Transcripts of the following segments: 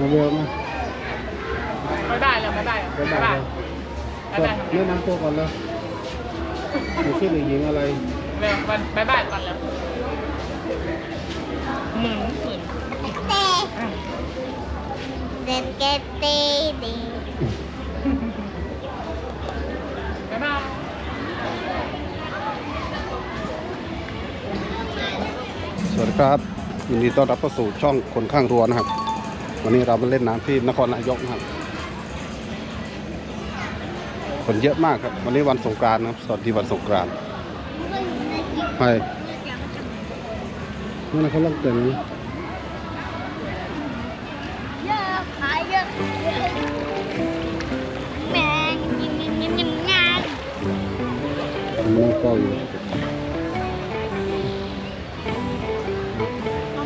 มาเบลมาไม่ได้แล้วไม่ได้บ๊ายไม่บาได้ยไม่สได้ดแนะนำตัวก่อนแล้วมีชื่อหรือหญิงอะไรเร็วมันบายบายก่อนแล้วหมื่นหมื่นเต้เด็ดเกตเต้ดีบายบายสวัสดีครับยินดีต้อนรับเข้าสู่ช่องคนข้างรั้วนะครับ วันนี้เรามาเล่นน้ำที่นครนายกนะครับคนเยอะมากครับ วันนี้วันสงกรานต์นะครับ สวัสดีวันสงกรานต์ไปนั่นนะเขาเล่นเต็มนะเยอะขายเยอะแมงยิงยิงยิงยิงงานผมนั่งเฝ้าอยู่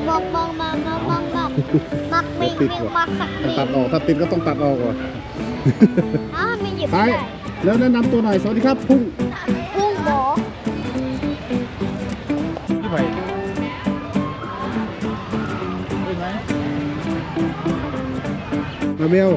มองมอง มองมองมองมองมักมิงมิงมักสักถ้ามิตัดออกถ้าติดก็ต้องตัดออกก่อนอ้าวไม่หยิบไปไม่ได้แล้วแนะนำตัวหน่อยสวัสดีครับพุ่งกุ้งหมอที่ไหนได้ไหมมาเบล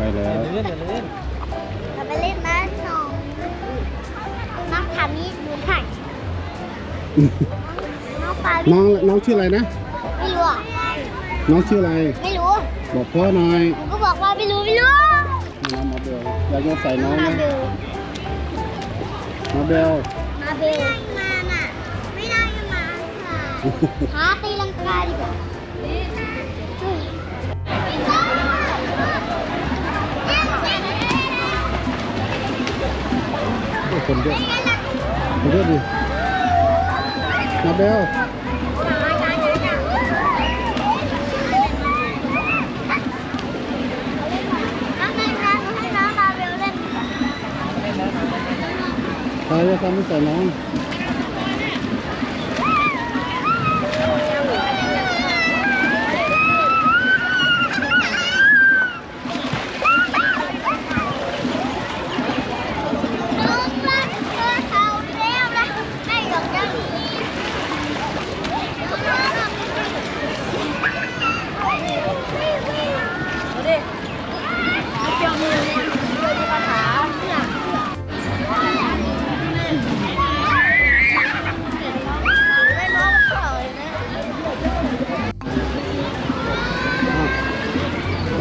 ไปแล้วเดี๋ยวเล่นเดี๋ยวเล่นเราไปเล่นน้ำหนองน้องทำนี่ดูถ่ายน้องปลาน้องน้องชื่ออะไรนะ ไม่รู้อะน้องชื่ออะไร ไม่รู้ บอกพ่อหน่อยหนูก็บอกว่าไม่รู้ไม่รู้น้องมาเบลอย่าโยนใส่น้องมานะเบลมาเบลมาเบลมาน่ะไม่ได้ก็มาค่ะหาตีลังกาดีกว่า คนเยอะเยอะดิมาเบลน้องให้น้องให้น้องมาเบลเล่นใครจะทำให้ใส่น้อง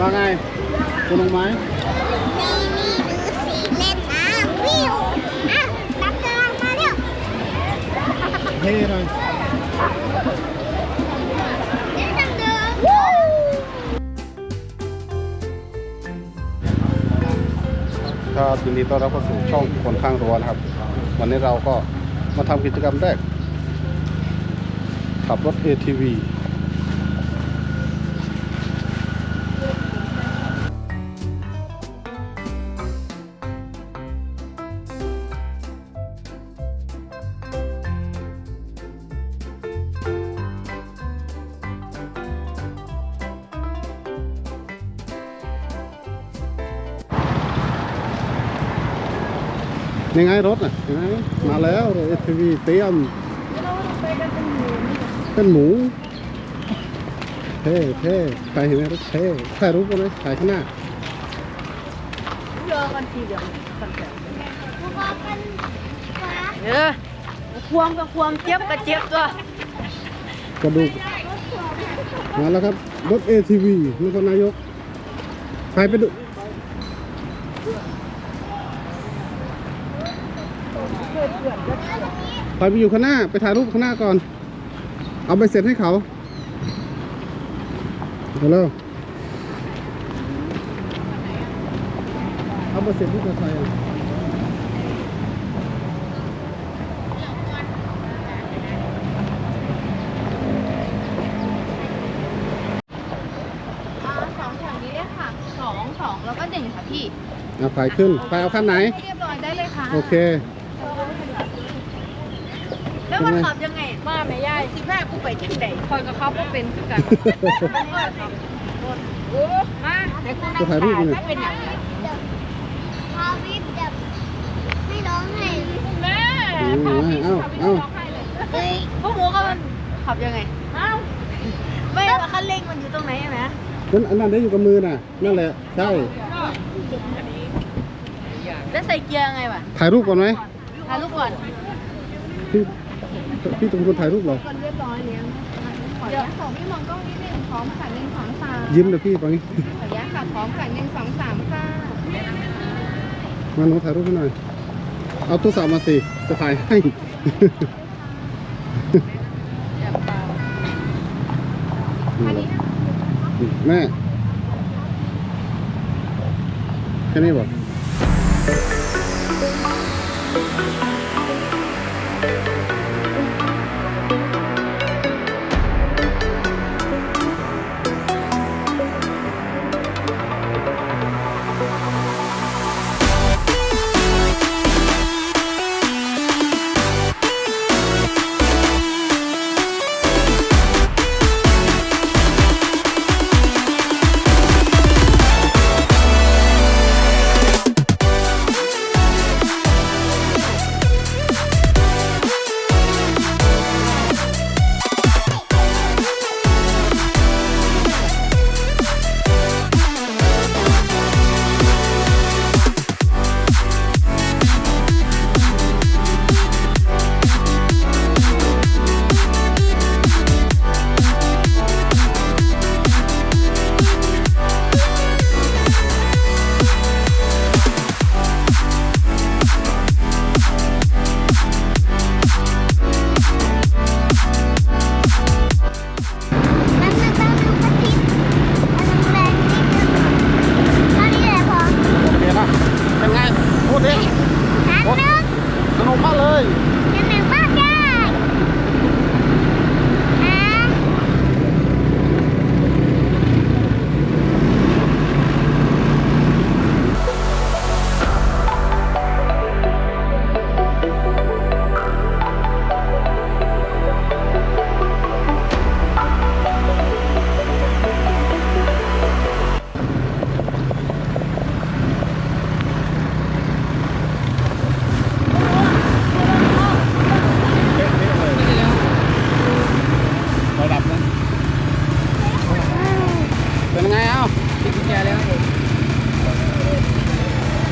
ว่าไงคุณลงไหมนี่นี่ดูสิเล่นน้ำวิวอะนับกำลังมาเร็วเท่หน่อยเล่นน้ำเดิมวู้ครับยินดีต้อนรับเข้าสู่ช่องคนข้างรั้วนะครับ วันนี้เราก็มาทำกิจกรรมแรกขับรถ ATV ยังไงรถอะยังไงมาแล้วรถ ATV เตรียมเป็นหมูเท่เท่ใครเห็นไหมรถเท่ถ่ายรูปกันไหมถ่ายข้างหน้าเยอะกันทีเดียวกันแต่พวกเราเป็นฟ้าเออควงก็ควงเจ็บก็เจ็บตัวกระดูกมาแล้วครับรถ ATV นครนายกใครไปดู ใครไปอยู่ข้างหน้า ไปถ่ายรูปข้างหน้าก่อน เอาไปเสร็จให้เขาเอาแล้วเอาไปเสร็จที่ตัวใครอะอ่าสองแถวนี้เลยค่ะสองสองแล้วก็หนึ่งค่ะพี่เอาถ่ายขึ้น ไปเอาขั้นไหน เรียบร้อยได้เลยค่ะ โอเค แล้วมันขับยังไงมาไหม่ยายสิบห้ากูไปจังไหนคอยกับเขาก็เป็นคือกันโอ้มาแต่กูนั่งถ่ายถ้เป็นย่งนี้พาวิบจะไม่ร้องไห้แม่พาวิบจะไม่ร้องไห้เลยพวกหมูก็มันขับยังไงอ้าวไม่คันเร่งมันอยู่ตรงไหนใช่ไหมนั่นนั่นได้อยู่กับมือน่ะ นั่นแหละ ใช่ แล้วใส่เกียร์ไงวะถ่ายรูปก่อนไหมถ่ายรูปก่อน พี่พี่ต้องเป็นคนถ่ายรูปเหรอเรียบร้อยเลี้ยงเดี๋ยวของพี่มองกล้องนิดนึงพร้อมค่ะหนึ่งสองสามยิ้มเลยพี่ฟังนี้ขออนุญาตค่ะพร้อมค่ะหนึ่งสองสามค่ะมาหนูถ่ายรูปให้หน่อยเอาโทรศัพท์มาสิจะถ่ายให้อย่าเปล่าแม่แค่นี้บอก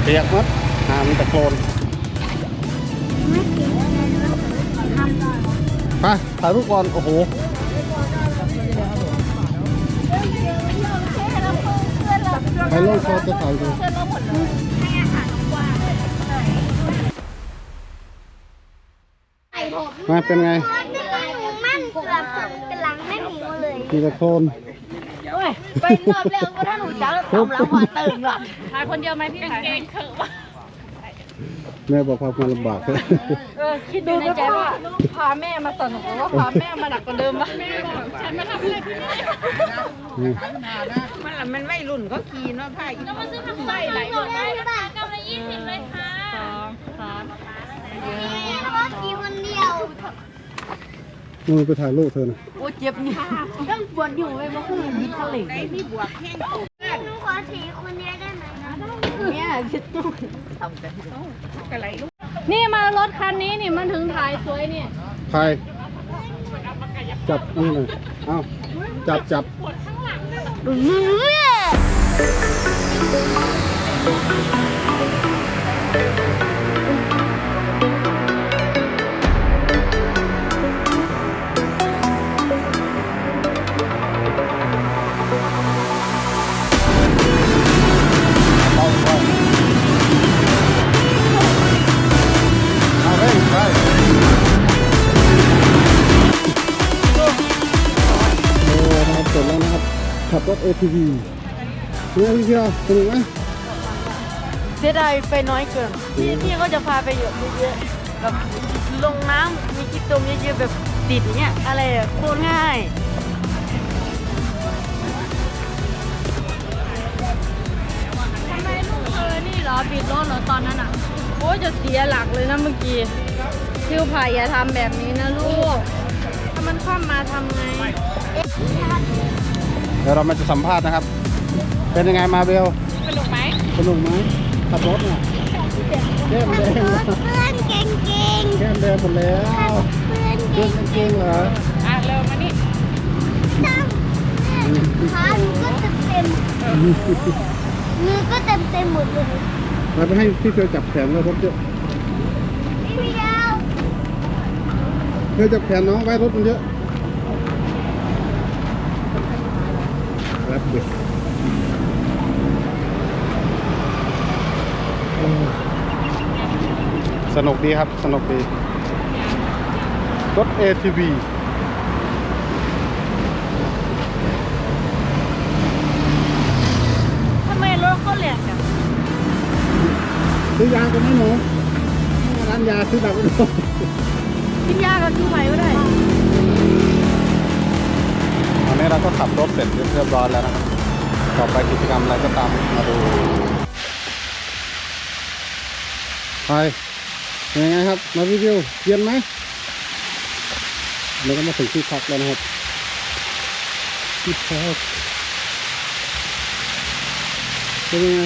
เปียกมัดหามีแต่โคลนไปถ่ายรูปก่อน โอ้โห ไปลงคอจะถ่ายดูมาเป็นไง มันเกือบกำลังไม่หมูเลย มีแต่โคลนโอ้ ยไปรอบแล้วก็ถ้าหนูจ้าทำแล้วหัวตึงหรอกถ่ายคนเดียวไหมพี่ถ่ายเก่งเขินแม่บอกพามาลำบากเออคิดดูในใจว่าพาแม่มาสนุกหรือว่าพาแม่มาหนักกว่าเดิมวะแม่บอกฉันมาทำอะไรที่นี่นี่มันละมันไม่รุ่นก็ขี่เนาะผ้าอีกมาซื้อผักใส่ไหลหมดเลยกำลังยี่สิบเลยค่ะสองสามรถกี่คนเดียว มึงไปถ่ายรูปเธอนะโอ้เจ็บนี่ต้องปวดอยู่เลยว่าคือยิดทะเลในมีบวกแห้งตกหนูขอสีคนเดียวได้ไหมนะเนี่ยคิดดูทำกันกระไรลูกนี่มารถคันนี้นี่มันถึงถ่ายสวยนี่ใครจับนี่หน่อยเอ้าจับจับเอา ขับรถ ATV เป็นไงพี่เชียวสนุกไหมเสียดายไปน้อยเกินพี่พี่ก็จะพาไปเยอะเยอะๆแบบลงน้ำมีกิจกรรมเยอะๆแบบติดอย่างเงี้ยอะไรอะโคตรง่าย ทำไมลูกเธอนี่เหรอปิดรถเหรอตอนนั้นอะ โอ้ยจะเสียหลักเลยนะเมื่อกี้ทิวไผ่อย่าทำแบบนี้นะลูก ถ้ามันคว่ำมาทำไง เดี๋ยวเรามาจะสัมภาษณ์นะครับ เป็นยังไงมาเบลสนุกไหมสนุกไหมขับรถเนี่ยสแก้มแดงเหรอเพื่อนเก่งแก้มแดงหมดแล้วๆเพื่อนเพื่เก่อนงเก่งๆเหรออะเร็วมานี่ๆจังขาหนูก็เต็มเต็มๆมือก็เต็มเต็มๆหมดเลยมาไปให้พี่เพียวจับแขนแล้วรถเยอะพี่เพียวเพียวจับแขนน้องไว้รถมันเยอะ รับเด็กสนุกดีครับ สนุกดี รถ ATV ทำไมรถเขาแหลกอะซื้อยากันไหมหนูร้านยาซื้อดับไปด้วยกินยากับดูใหม่ก็ได้ นี้เราก็ขับรถเสร็จเรียบร้อยแล้วนะครับ ต่อไปกิจกรรมอะไรก็ตามมาดูไปยังไงครับ มารีวิวเย็นไหมเราก็มาถึงที่พักแล้วนะครับที่พักเป็นยังไง